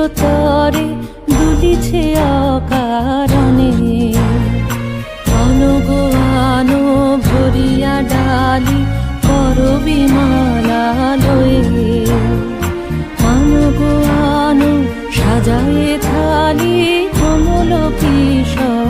কিসের তরে দুলিছে অকারণে। অনুগো ভরিয়া ডালি করবি মালা লয়ে সাজায়ে থালি কমল কিশলয়ে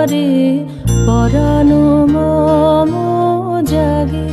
দ্বারে পরানো মম জাগে।